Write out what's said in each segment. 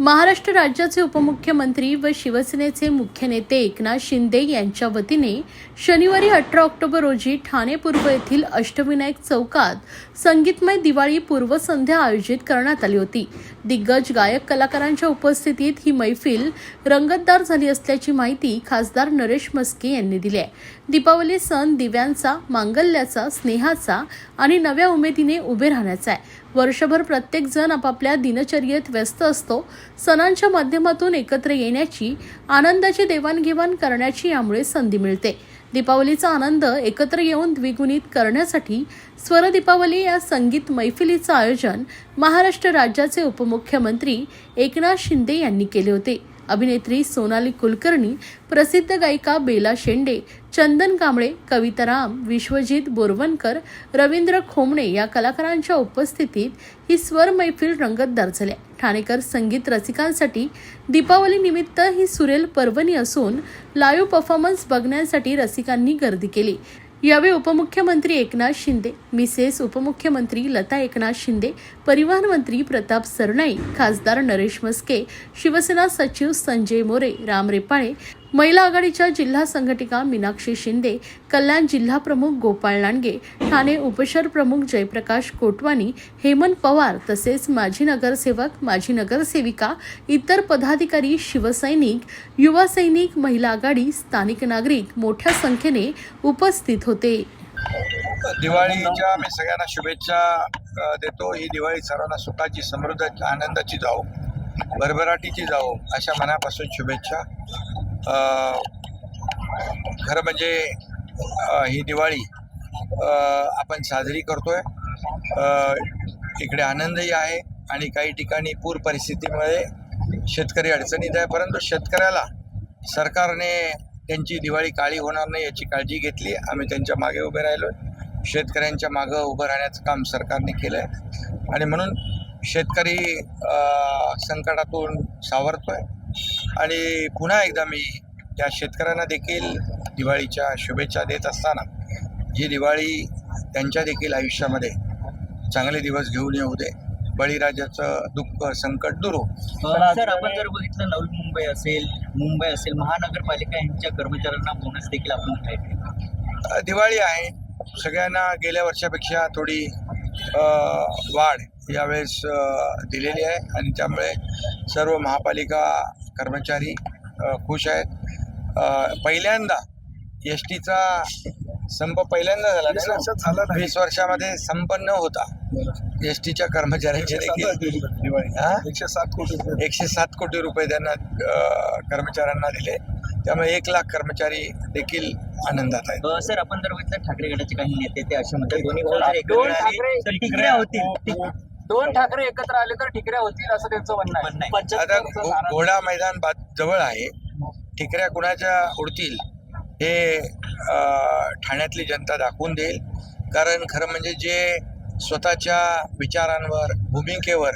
महाराष्ट्र राज्याचे उपमुख्यमंत्री व शिवसेनेचे मुख्य नेते एकनाथ शिंदे यांच्या वतीने शनिवारी अठरा ऑक्टोबर रोजी ठाणे पूर्व येथील अष्टविनायक चौकात संगीतमय दिवाळी पूर्वसंध्या आयोजित करण्यात आली होती. दिग्गज गायक कलाकारांच्या उपस्थितीत ही मैफिल रंगतदार झाली असल्याची माहिती खासदार नरेश मस्के यांनी दिली आहे. दीपावली सण दिव्यांचा मांगल्याचा स्नेहाचा आणि नव्या उमेदीने उभे राहण्याचा आहे. वर्षभर प्रत्येक जण आपापल्या दिनचर्येत व्यस्त असतो. सणांच्या माध्यमातून एकत्र येण्याची आनंदाची देवाणघेवाण करण्याची यामुळे संधी मिळते. दीपावलीचा आनंद एकत्र येऊन द्विगुणित करण्यासाठी स्वर दीपावली या संगीत मैफिलीचं आयोजन महाराष्ट्र राज्याचे उपमुख्यमंत्री एकनाथ शिंदे यांनी केले होते. अभिनेत्री सोनाली कुलकर्णी प्रसिद्ध गायिका बेला शेंडे चंदन कांबळे कविता राम विश्वजित बोरवणकर रवींद्र खोमणे या कलाकारांच्या उपस्थितीत ही स्वर मैफिल रंगतदार झाल्या ठाणेकर संगीत रसिकांसाठी दीपावली निमित्त ही सुरेल पर्वणी असून लाईव्ह परफॉर्मन्स बघण्यासाठी रसिकांनी गर्दी केली. यावेळी उपमुख्यमंत्री एकनाथ शिंदे मिसेस उपमुख्यमंत्री लता एकनाथ शिंदे परिवहन मंत्री प्रताप सरनाई खासदार नरेश मस्के शिवसेना सचिव संजय मोरे राम रेपाळे महिला आघाडीच्या जिल्हा संघटिका मीनाक्षी शिंदे कल्याण जिल्हा प्रमुख गोपाळ लांडगे ठाणे उपशहर प्रमुख जयप्रकाश कोटवानी हेमंत पवार तसेच माजी नगरसेवक माजी नगरसेविका इतर पदाधिकारी शिवसैनिक युवा सैनिक महिला आघाडी स्थानिक नागरिक मोठ्या संख्येने उपस्थित होते. दिवाळीच्या मी सगळ्यांना शुभेच्छा देतो. ही दिवाळी सर्वांना सुखाची समृद्ध आनंदाची जाओ भरभराटीची जाओ अशा मनापासून शुभेच्छा. खरं म्हणजे ही दिवाळी आपण साजरी करतोय. आहे इकडे आनंदही आहे आणि काही ठिकाणी पूर परिस्थितीमुळे शेतकरी अडचणीत आहे. परंतु शेतकऱ्याला सरकारने त्यांची दिवाळी काळी होणार नाही याची काळजी घेतली. आम्ही त्यांच्या मागे उभे राहिलो शेतकऱ्यांच्या मागं उभं राहण्याचं काम सरकारने केलं आहे आणि म्हणून शेतकरी संकटातून सावरतो आहे आणि पुन्हा एकदा मी त्या शेतकऱ्यांना देखील दिवाळीच्या शुभेच्छा देत असताना ही दिवाळी त्यांच्या देखील आयुष्यामध्ये चांगले दिवस घेऊन येऊ दे. बळीराजाचं दुःख संकट दूर हो. सर आपण जर बघितलं नवी मुंबई असेल मुंबई असेल महानगरपालिका यांच्या कर्मचाऱ्यांना बोनस देखील आपण दिवाळी आहे. सगळ्यांना गेल्या वर्षापेक्षा थोडी वाढ यावेळेस दिलेली आहे. आणि त्यामुळे सर्व महापालिका कर्मचारी खुश आहेत. पहिल्यांदा एस टीचा संप पहिल्यांदा झाला? झाला. वीस वर्षामध्ये संपन्न होता. एस टीच्या कर्मचाऱ्यांचे देखील? एकशे सात कोटी रुपये. एकशे सात कोटी रुपये त्यांना कर्मचाऱ्यांना दिले. त्यामुळे एक लाख कर्मचारी देखील आनंदात आहेत. सर आपण जर बघितलं ठाकरे गटाचे काही नेते ते असे म्हणतात दोन्ही ठाकरे- दोन ठाकरे एकत्र आले तर ठिकऱ्या होतील असं त्यांचं म्हणणं आहे. आता घोडा मैदान जवळ आहे. ठिकऱ्या कुणाच्या उडतील हे ठाण्यातली जनता दाखवून देईल. कारण खरं म्हणजे जे स्वतःच्या विचारांवर भूमिकेवर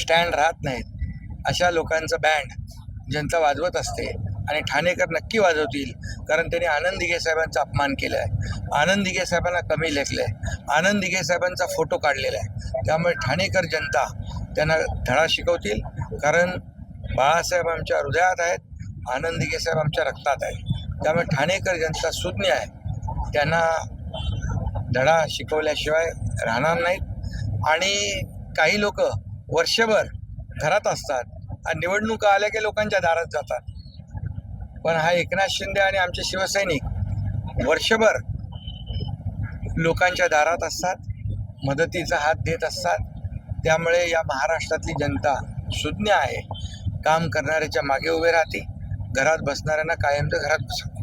स्टँड राहत नाहीत अशा लोकांचं बँड जनता वाजवत असते आणि ठाणेकर नक्की वाजवतील. कारण त्यांनी आनंद दिघे साहेबांचा अपमान केला आहे आनंद दिघे साहेबांना कमी लेखलं आहे आनंद दिघे साहेबांचा फोटो काढलेला आहे. त्यामुळे ठाणेकर जनता त्यांना धडा शिकवतील कारण बाळासाहेब आमच्या हृदयात आहेत आनंदीगे साहेब आमच्या रक्तात आहेत. त्यामुळे ठाणेकर जनता सुज्ञ आहे. त्यांना धडा शिकवल्याशिवाय राहणार नाहीत. आणि काही लोक वर्षभर घरात असतात आणि निवडणुका आल्या की लोकांच्या दारात जातात. पण हा एकनाथ शिंदे आणि आमचे शिवसैनिक वर्षभर लोकांच्या दारात असतात. मदतीचा हात देत असतात. त्यामुळे या महाराष्ट्रातली जनता सुज्ञ आहे. काम करणाऱ्याच्या मागे उभे राहते. घरात बसणाऱ्यांना कायमचं घरात बसवते